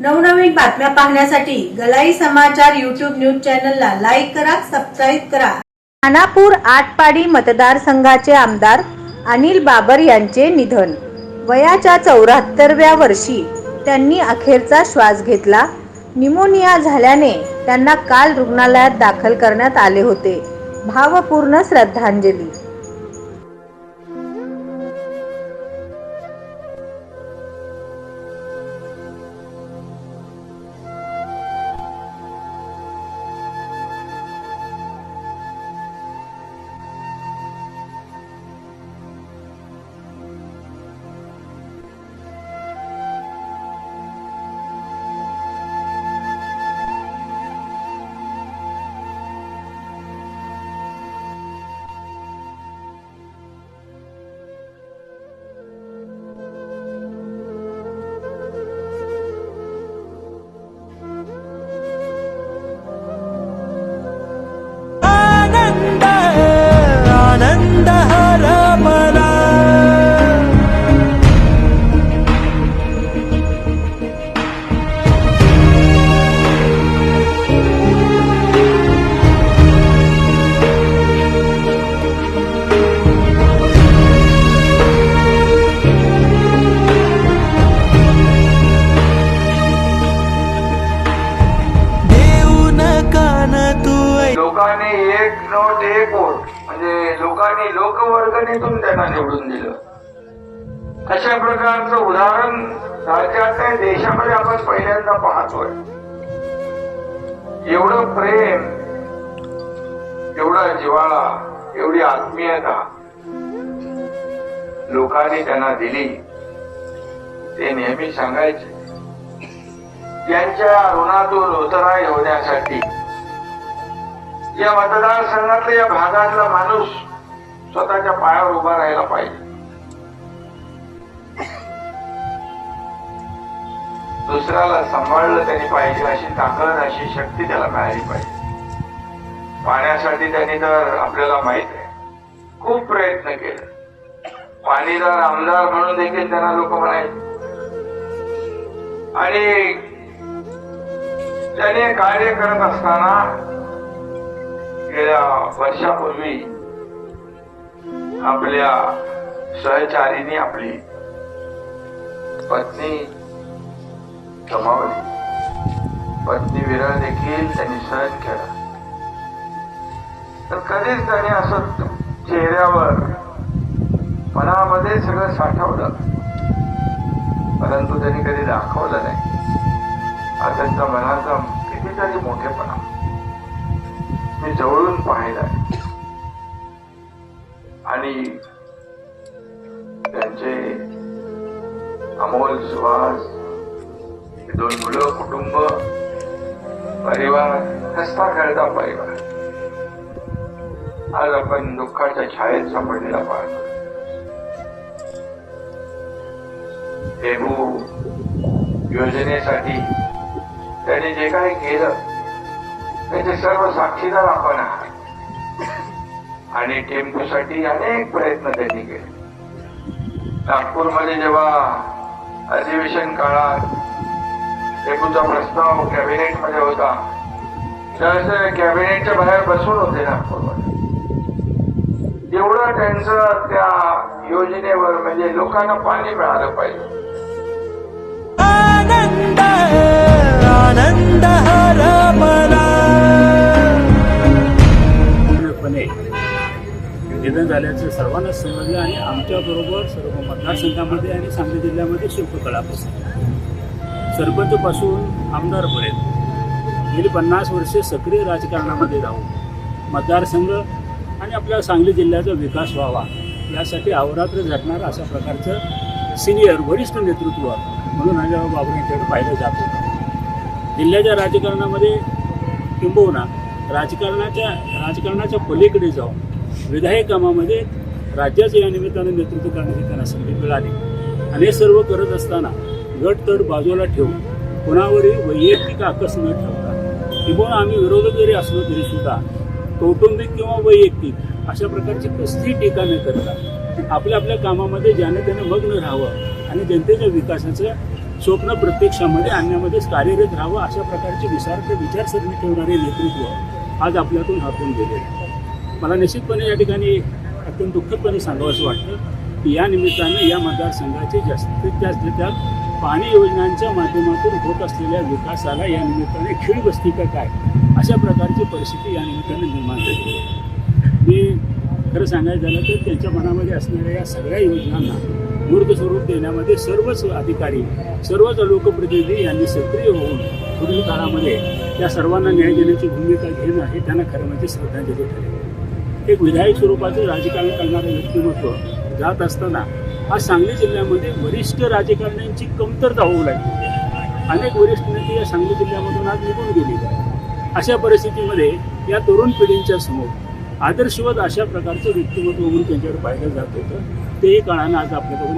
नवनवीन बातम्या पाहण्यासाठी गलाई समाचार युट्यूब न्यूज चॅनलला लाईक करा सबस्क्राईब करा. खानापूर आटपाडी मतदारसंघाचे आमदार अनिल बाबर यांचे निधन. वयाच्या चौऱ्याहत्तरव्या वर्षी त्यांनी अखेरचा श्वास घेतला. निमोनिया झाल्याने त्यांना काल रुग्णालयात दाखल करण्यात आले होते. भावपूर्ण श्रद्धांजली. म्हणजे लोकांनी लोकवर्गणीतून त्यांना निवडून दिलं. अशा प्रकारचं उदाहरण राज्यात देशामध्ये आपण पहिल्यांदा पाहतोय. एवढं प्रेम एवढा जिव्हाळा एवढी आत्मीयता लोकांनी त्यांना दिली. ते नेहमी सांगायचे यांच्या ऋणातून उतराई होण्यासाठी या मतदारसंघातल्या या भागातला माणूस स्वतःच्या पायावर उभा राहायला पाहिजे. दुसऱ्याला सांभाळलं त्यांनी पाहिजे अशी ताकद अशी शक्ती त्याला मिळाली पाहिजे. पाण्यासाठी त्यांनी तर आपल्याला माहीत आहे. खूप प्रयत्न केले. पाणीदार आमदार म्हणून देखील त्यांना लोक म्हणायचे. आणि त्याने कार्य करत असताना गेल्या वर्षापूर्वी आपल्या सहचारीने आपली पत्नी गमावली पत्नी विरळ देखील त्यांनी सहन केला. तर कधीच त्याने असं चेहऱ्यावर मनामध्ये सगळं साठवलं. परंतु त्यांनी कधी दाखवलं नाही. हा त्यांचा मनाचा कितीतरी मोठेपणा. मी जवळून पाहिलाय. आणि त्यांचे अमोल सुहास दोन मुलं कुटुंब परिवार हसता खेळता परिवार. आज आपण दुःखाच्या छायेत सापडलेला पाहतो. योजनेसाठी त्याने जे काही केलं त्याचे सर्व साक्षीदार आपण आहात. आणि टेम्पोसाठी अनेक प्रयत्न त्यांनी केले. नागपूरमध्ये जेव्हा अधिवेशन काळात टेम्पूचा प्रस्ताव कॅबिनेटमध्ये होता त्यावेळेस कॅबिनेटच्या बाहेर बसून होते नागपूरमध्ये. एवढं त्यांचं त्या योजनेवर म्हणजे लोकांना पाणी मिळालं पाहिजे. आनंद आनंद हरपला पूर्णपणे निधन झाल्याचं सर्वांनाच समजलं आणि आमच्याबरोबर सर्व मतदारसंघामध्ये आणि सांगली जिल्ह्यामध्ये शिल्पकला बसली सरपंचपासून आमदारपर्यंत. गेली पन्नास वर्षे सक्रिय राजकारणामध्ये राहून मतदारसंघ आणि आपल्या सांगली जिल्ह्याचा विकास व्हावा यासाठी अवरात्र झटणारं अशा प्रकारचं सिनियर वरिष्ठ नेतृत्व म्हणून अजय बाबू यांच्याकडे पाहिलं जात. होतं जिल्ह्याच्या राजकारणामध्ये किंबहुना राजकारणाच्या राजकारणाच्या पलीकडे जाऊन विधायक कामामध्ये राज्याचं या निमित्तानं नेतृत्व करण्याची त्यांना संधी मिळाली. आणि हे सर्व करत असताना गटतट बाजूला ठेवून कोणावरही वैयक्तिक आकस न ठेवता किंवा आम्ही विरोधक जरी असलो तरी सुद्धा कौटुंबिक किंवा वैयक्तिक अशा प्रकारची कसलीही टीका न करता आपल्या आपल्या कामामध्ये ज्याने त्याने मग्न राहावं आणि जनतेच्या विकासाचं स्वप्न प्रत्यक्षामध्ये आणण्यामध्येच कार्यरत राहावं अशा प्रकारची विचार विचारसरणी ठेवणारे नेतृत्व आज आपल्यातून हरपून गेले मला निश्चितपणे या ठिकाणी अत्यंत दुःखदपणे सांगावंसं वाटतं की या निमित्तानं या मतदारसंघाचे जास्तीत जास्त त्यात पाणी योजनांच्या माध्यमातून होत असलेल्या विकासाला या निमित्ताने खीळ बसती का काय अशा प्रकारची परिस्थिती या निमित्ताने निर्माण झाली आहे. मी खरं सांगायचं झालं तर त्यांच्या मनामध्ये असणाऱ्या या सगळ्या योजनांना मूर्त स्वरूप देण्यामध्ये सर्वच अधिकारी सर्वच लोकप्रतिनिधी यांनी सक्रिय होऊन पुढील काळामध्ये या सर्वांना न्याय देण्याची भूमिका घेणं हे त्यांना खरं म्हणजे श्रद्धांजली ठरेल. एक विधायक स्वरूपाचं राजकारण करणारं व्यक्तिमत्व जात असताना आज सांगली जिल्ह्यामध्ये वरिष्ठ राजकारण्यांची कमतरता होऊ लागली. अनेक वरिष्ठ नेते या सांगली जिल्ह्यामधून आज निघून गेले. आहेत अशा परिस्थितीमध्ये या तरुण पिढींच्या समोर आदर्शवत अशा प्रकारचं व्यक्तिमत्व म्हणून त्यांच्याकडे पाहिलं जात होतं. तेही काळानं आज आपल्याकडून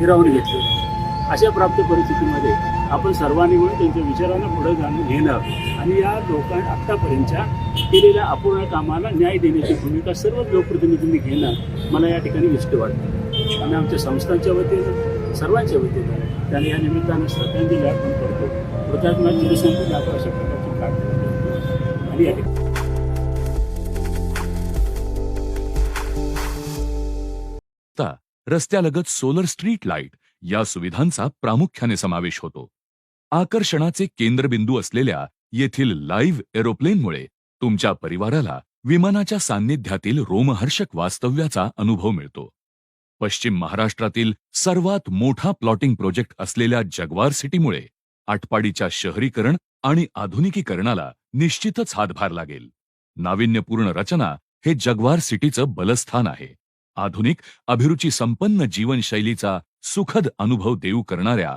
हिरावून घेतलं. अशा प्राप्त परिस्थितीमध्ये आपण सर्वांनी मिळून त्यांच्या विचारांना पुढे जाणून घेणं. आणि या लोकां आत्तापर्यंतच्या केलेल्या अपूर्ण कामाला न्याय देण्याची भूमिका सर्व लोकप्रतिनिधींनी घेणं मला या ठिकाणी इष्ट वाटतं. आणि आमच्या संस्थांच्या वतीनं सर्वांच्या वतीनं त्यांनी या निमित्तानं श्रद्धांजली अर्पण करतो. कृतात्मा चिरसंधी जातो अशा प्रकारची प्रार्थना आणि या रस्त्यालगत सोलर स्ट्रीट लाइट या सुविधांचा प्रामुख्याने समावेश होतो. आकर्षणाचे केंद्रबिंदू असलेल्या येथील लाईव्ह एरोप्लेनमुळे तुमच्या परिवाराला विमानाच्या सान्निध्यातील रोमहर्षक वास्तव्याचा अनुभव मिळतो. पश्चिम महाराष्ट्रातील सर्वात मोठा प्लॉटिंग प्रोजेक्ट असलेल्या जगवार सिटीमुळे आटपाडीच्या शहरीकरण आणि आधुनिकीकरणाला निश्चितच हातभार लागेल. नाविन्यपूर्ण रचना हे जगवार सिटीचं बलस्थान आहे. आधुनिक अभिरुची संपन्न जीवनशैलीचा सुखद अनुभव देऊ करणाऱ्या